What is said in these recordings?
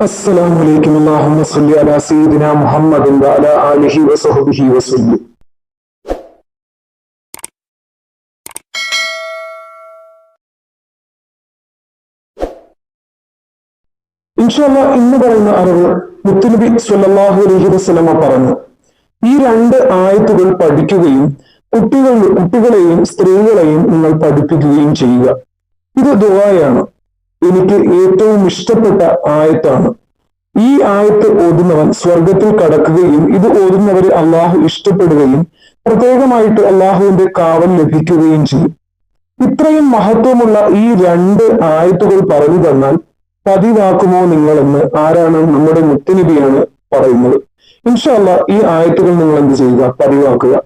السلام عليكم اللهم صل على سيدنا محمد وعلى آله وصحبه وسلم ഇൻഷാല്ല ഇന്ന് പറയുന്ന അറിവ് മുത്തുനബി സല്ലല്ലാഹു അലൈഹി വസല്ലമ പറഞ്ഞു ഈ രണ്ട് ആയത്തുകൾ പഠിക്കുകയും കുട്ടികൾ കുട്ടികളെയും സ്ത്രീകളെയും നിങ്ങൾ പഠിപ്പിക്കുകയും ചെയ്യുക ഇത് ദുആയാണ് എനിക്ക് ഏറ്റവും ഇഷ്ടപ്പെട്ട ആയത്താണ്. ഈ ആയത്ത് ഓതുന്നവൻ സ്വർഗത്തിൽ കടക്കുകയും ഇത് ഓതുന്നവരെ അള്ളാഹു ഇഷ്ടപ്പെടുകയും പ്രത്യേകമായിട്ട് അള്ളാഹുവിന്റെ കാവൽ ലഭിക്കുകയും ചെയ്യും. ഇത്രയും മഹത്വമുള്ള ഈ രണ്ട് ആയത്തുകൾ പറഞ്ഞു തന്നാൽ പതിവാക്കുമോ നിങ്ങളെന്ന് ആരാണ് നമ്മുടെ മുത്തുനബിയാണ് പറയുന്നത്. ഇൻഷല്ല ഈ ആയത്തുകൾ നിങ്ങൾ എന്ത് ചെയ്യുക? പതിവാക്കുക.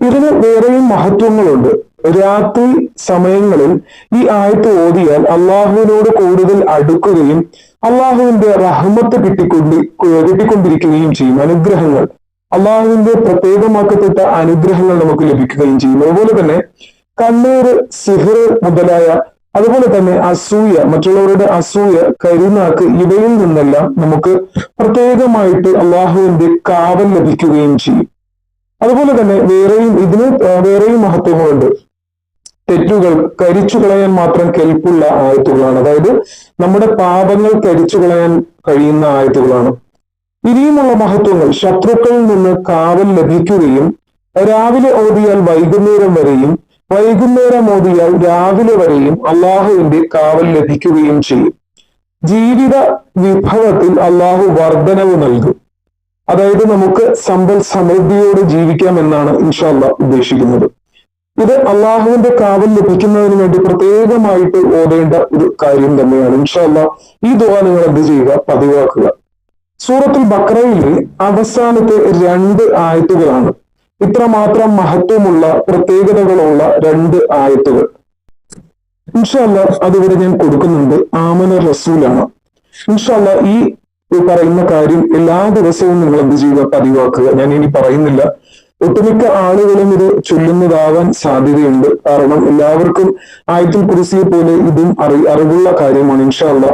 ഇതിന് വേറെയും മഹത്വങ്ങളുണ്ട്. രാത്രി സമയങ്ങളിൽ ഈ ആയത്ത് ഓതിയാൽ അള്ളാഹുവിനോട് കൂടുതൽ അടുക്കുകയും അള്ളാഹുവിന്റെ റഹ്മത്ത് കിട്ടിക്കൊണ്ട് കിട്ടിക്കൊണ്ടിരിക്കുകയും ചെയ്യും അനുഗ്രഹങ്ങൾ. അള്ളാഹുവിന്റെ പ്രത്യേകമാക്കപ്പെട്ട അനുഗ്രഹങ്ങൾ നമുക്ക് ലഭിക്കുകയും ചെയ്യും. അതുപോലെ തന്നെ കണ്ണൂർ സിഹർ മുതലായ അതുപോലെ തന്നെ അസൂയ മറ്റുള്ളവരുടെ അസൂയ കരുനാക്ക് ഇവയിൽ നിന്നെല്ലാം നമുക്ക് പ്രത്യേകമായിട്ട് അള്ളാഹുവിന്റെ കാവൽ ലഭിക്കുകയും ചെയ്യും. അതുപോലെ തന്നെ വേറെയും ഇതിന് വേറെയും മഹത്വങ്ങളുണ്ട്. തെറ്റുകൾ കരിച്ചു കളയാൻ മാത്രം കെൽപ്പുള്ള ആയത്തുകളാണ്. അതായത് നമ്മുടെ പാപങ്ങൾ കരിച്ചു കളയാൻ കഴിയുന്ന ആയത്തുകളാണ്. ഇനിയുമുള്ള മഹത്വങ്ങൾ. ശത്രുക്കളിൽ നിന്ന് കാവൽ ലഭിക്കുകയും രാവിലെ ഓതിയാൽ വൈകുന്നേരം വരെയും വൈകുന്നേരം ഓതിയാൽ രാവിലെ വരെയും അള്ളാഹുവിന്റെ കാവൽ ലഭിക്കുകയും ചെയ്യും. ജീവിത വിഭവത്തിൽ അള്ളാഹു വർധനവ് നൽകും. അതായത് നമുക്ക് സമ്പൽ സമൃദ്ധിയോടെ ജീവിക്കാം എന്നാണ് ഇൻഷാല്ല ഉദ്ദേശിക്കുന്നത്. ഇത് അള്ളാഹുവിന്റെ കാവൽ ലഭിക്കുന്നതിന് വേണ്ടി പ്രത്യേകമായിട്ട് ഓതേണ്ട ഒരു കാര്യം തന്നെയാണ്. ഇൻഷാല്ല ഈ ദുവ നിങ്ങൾ എന്ത് ചെയ്യുക? പതിവാക്കുക. സൂറത്തിൽ ബക്രയിലെ അവസാനത്തെ രണ്ട് ആയത്തുകളാണ്. ഇത്രമാത്രം മഹത്വമുള്ള പ്രത്യേകതകളുള്ള രണ്ട് ആയത്തുകൾ. ഇൻഷാല്ല അതിവിടെ ഞാൻ കൊടുക്കുന്നുണ്ട്. ആമന റസൂലാണ്. ഇൻഷാല്ല ഈ പറയുന്ന കാര്യം എല്ലാ ദിവസവും നിങ്ങൾ എന്ത് ചെയ്യുക? പതിവാക്കുക. ഞാൻ ഇനി പറയുന്നില്ല. ഒട്ടുമിക്ക ആളുകളും ഇത് ചൊല്ലുന്നതാവാൻ സാധ്യതയുണ്ട്. കാരണം എല്ലാവർക്കും ആയത്തിൽ കുറിസിയെ പോലെ ഇതും അറി അറിവുള്ള കാര്യമാണ് ഇൻഷാല്ല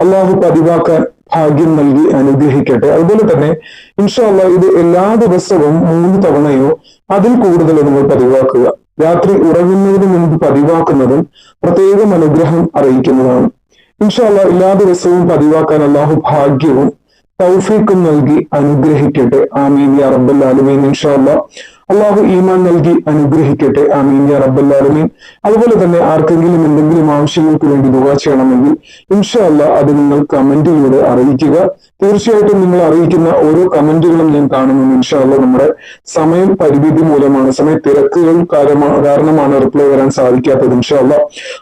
അള്ളാഹു പതിവാക്കാൻ ഭാഗ്യം നൽകി അനുഗ്രഹിക്കട്ടെ. അതുപോലെ തന്നെ ഇൻഷാല്ല ഇത് എല്ലാ ദിവസവും മൂന്ന് തവണയോ അതിൽ കൂടുതലോ നിങ്ങൾ പതിവാക്കുക. രാത്രി ഉറങ്ങുന്നതിന് മുൻപ് പതിവാക്കുന്നതും പ്രത്യേകം അനുഗ്രഹം അറിയിക്കുന്നതാണ്. ഇൻഷാല്ല എല്ലാ ദിവസവും പതിവാക്കാൻ അള്ളാഹു ഭാഗ്യവും തൗഫീഖും നൽകി അനുഗ്രഹിക്കട്ടെ. ആമീൻ. യാ റബ്ബൽ ആലമീൻ. ഇൻഷാല്ല അള്ളാഹു ഈമാൻ നൽകി അനുഗ്രഹിക്കട്ടെ. ആമീൻ യാ റബ്ബൽ ആലമീൻ. അതുപോലെ തന്നെ ആർക്കെങ്കിലും എന്തെങ്കിലും ആവശ്യങ്ങൾക്ക് വേണ്ടി ദുവാ ചെയ്യണമെങ്കിൽ ഇൻഷാല്ല അത് നിങ്ങൾ കമന്റിലൂടെ അറിയിക്കുക. തീർച്ചയായിട്ടും നിങ്ങൾ അറിയിക്കുന്ന ഓരോ കമന്റുകളും ഞാൻ കാണുന്നു ഇൻഷാല്ല നമ്മുടെ സമയം പരിമിതി മൂലമാണ് സമയ തിരക്കുകൾ കാരണമാണ് റിപ്ലൈ വരാൻ സാധിക്കാത്തത് ഇൻഷാല്ല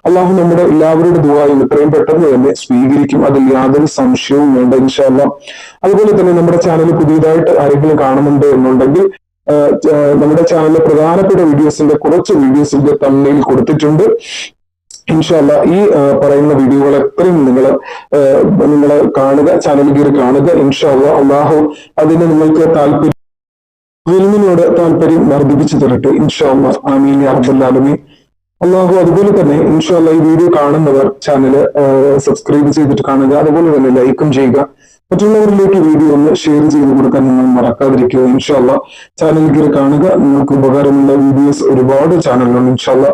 അള്ളാഹു നമ്മുടെ എല്ലാവരുടെ ദുവായും ഇത്രയും പെട്ടെന്ന് തന്നെ സ്വീകരിക്കും. അതിൽ യാതൊരു സംശയവും വേണ്ട ഇൻഷാല്ല അതുപോലെ തന്നെ നമ്മുടെ ചാനൽ പുതിയതായിട്ട് ആരെങ്കിലും കാണുന്നുണ്ട് എന്നുണ്ടെങ്കിൽ നമ്മുടെ ചാനലിലെ പ്രധാനപ്പെട്ട വീഡിയോസിന്റെ കുറച്ച് വീഡിയോസിന്റെ തമ്മിൽ കൊടുത്തിട്ടുണ്ട്. ഇൻഷല്ല ഈ പറയുന്ന വീഡിയോകൾ എത്രയും നിങ്ങൾ നിങ്ങൾ കാണുക ചാനൽ കയറി കാണുക. ഇൻഷല്ല അള്ളാഹു അതിന് നിങ്ങൾക്ക് താല്പര്യം ഫിലിമിനോട് താല്പര്യം വർദ്ധിപ്പിച്ചു തരട്ടെ. ഇൻഷാല്ല ആമീൻ അബ്ദുല്ലാലുമി അള്ളാഹു അതുപോലെ തന്നെ ഇൻഷാല്ല ഈ വീഡിയോ കാണുന്നവർ ചാനൽ സബ്സ്ക്രൈബ് ചെയ്തിട്ട് കാണുക. അതുപോലെ തന്നെ ലൈക്കും ചെയ്യുക. മറ്റുള്ളവരിലേക്ക് വീഡിയോ ഒന്ന് ഷെയർ ചെയ്ത് കൊടുക്കാൻ നിങ്ങൾ മറക്കാതിരിക്കുക. ഇൻഷാല്ല ചാനൽ കയറി കാണുക. നിങ്ങൾക്ക് ഉപകാരമുള്ള വീഡിയോസ് ഒരുപാട് ചാനലുണ്ട് ഇൻഷാല്ല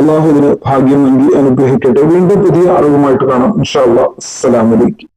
അള്ളാഹു ഭാഗ്യം നൽകി അനുഗ്രഹിക്കട്ടെ. വീണ്ടും പുതിയ അറിവുമായിട്ട് കാണാം. ഇൻഷാല്ല അസ്സലാമലൈക്കും